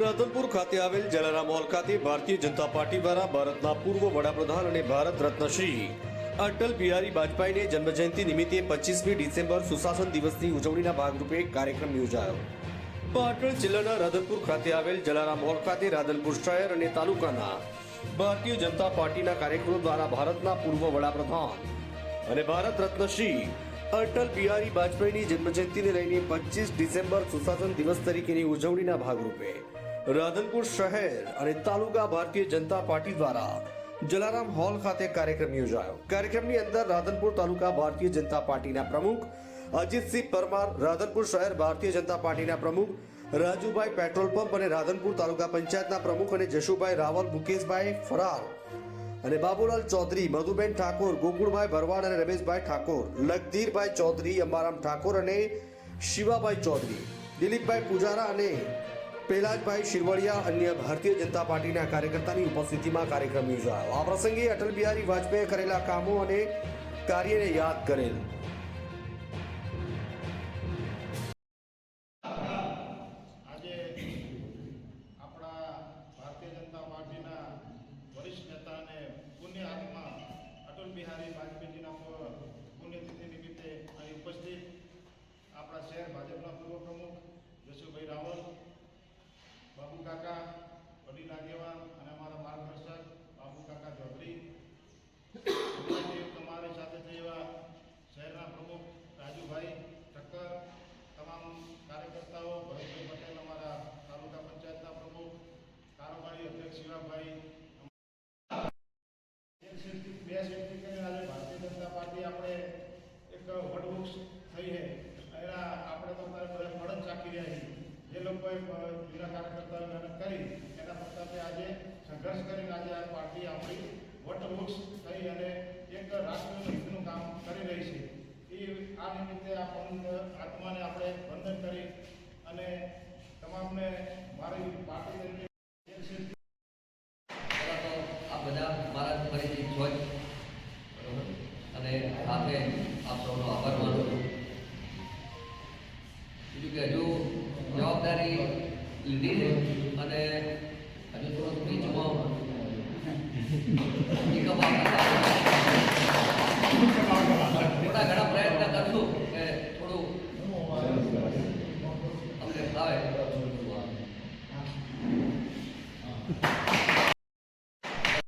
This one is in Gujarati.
રાધનપુર ખાતે આવેલ જલારામ હોલ ખાતે ભારતીય જનતા પાર્ટી દ્વારા ભારતના પૂર્વ વડાપ્રધાન અને ભારત રત્ન શ્રી અટલ બિહારી વાજપેયીને જન્મજયંતિ નિમિત્તે પચીસમી ડિસેમ્બર સુશાસન દિવસની ઉજવણીના ભાગરૂપે કાર્યક્રમ યોજાયો. પાટણ જિલ્લાના રાધનપુર ખાતે આવેલ જલારામ હોલ ખાતે રાધનપુર શહેર અને તાલુકાના ભારતીય જનતા પાર્ટીના કાર્યકરો દ્વારા ભારતના પૂર્વ વડાપ્રધાન અને ભારત રત્ન શ્રી અટલ બિહારી વાજપેયીની જન્મજયંતિને લઈને પચીસ ડિસેમ્બર સુશાસન દિવસ તરીકેની ઉજવણીના ભાગરૂપે રાધનપુર શહેર અને તાલુકા ભારતીય જનતા પાર્ટી દ્વારા જલારામ હોલ ખાતે કાર્યક્રમ યોજાયો. કાર્યક્રમની અંદર રાધનપુર તાલુકા ભારતીય જનતા પાર્ટીના પ્રમુખ અજીતસિંહ પરમાર, રાધનપુર શહેર ભારતીય જનતા પાર્ટીના પ્રમુખ રાજુભાઈ પેટ્રોલ પંપ અને રાધનપુર તાલુકા પંચાયતના પ્રમુખ અને જશુભાઈ રાવલ, મુકેશભાઈ ફરાર અને બાબુલાલ ચૌધરી, મધુબેન ઠાકોર, ગોકુળભાઈ ભરવાડ અને રમેશભાઈ ઠાકોર લખધીરભાઈ ચૌધરી, અંબારામ ઠાકોર અને શિવાભાઈ ચૌધરી, દિલીપભાઈ પૂજારા અને પહેલાજભાઈ શિરવડિયા અન્ય ભારતીય જનતા પાર્ટીના કાર્યકર્તાની ઉપસ્થિતિમાં કાર્યક્રમ યોજાયો. આ પ્રસંગે અટલ બિહારી વાજપેયીએ કરેલા કામો અને કાર્યને યાદ કરેલ. કાર્યકર્તાઓ ભરતભાઈ પટેલ અમારા તાલુકા પંચાયતના પ્રમુખ કારોબારી અધ્યક્ષ શિવાભાઈ બે સીટથી કરીને આજે ભારતીય જનતા પાર્ટી આપણે એક વટવૃક્ષ થઈ છે. એના આપણે તો અત્યારે બધા ચાકી રહ્યા છીએ. જે લોકોએ અ, કાર્યકર્તાઓ મહેનત કરી એના પ્રતાપે આજે સંઘર્ષ કરીને આજે આ પાર્ટી આપણી વટવૃક્ષ થઈ અને એક રાષ્ટ્રીય હિતનું કામ કરી રહી છે. એ આ નિમિત્તે આ પવિત્ર આત્માને આપણે વંદન અને તમામને મારી પાર્ટી આ બધા મારા ફરીથી જોઈ અને આપે આપ સૌનો આભાર માનું બીજું કે હજુ જવાબદારી લીધી અને હજુ થોડો ફ્રી જોવા